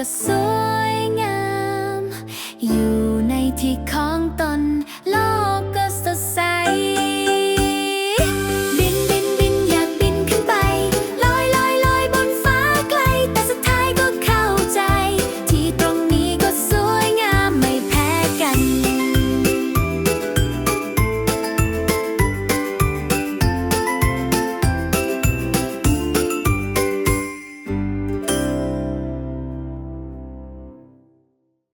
ก็สวยงาม อยู่ในที่เขา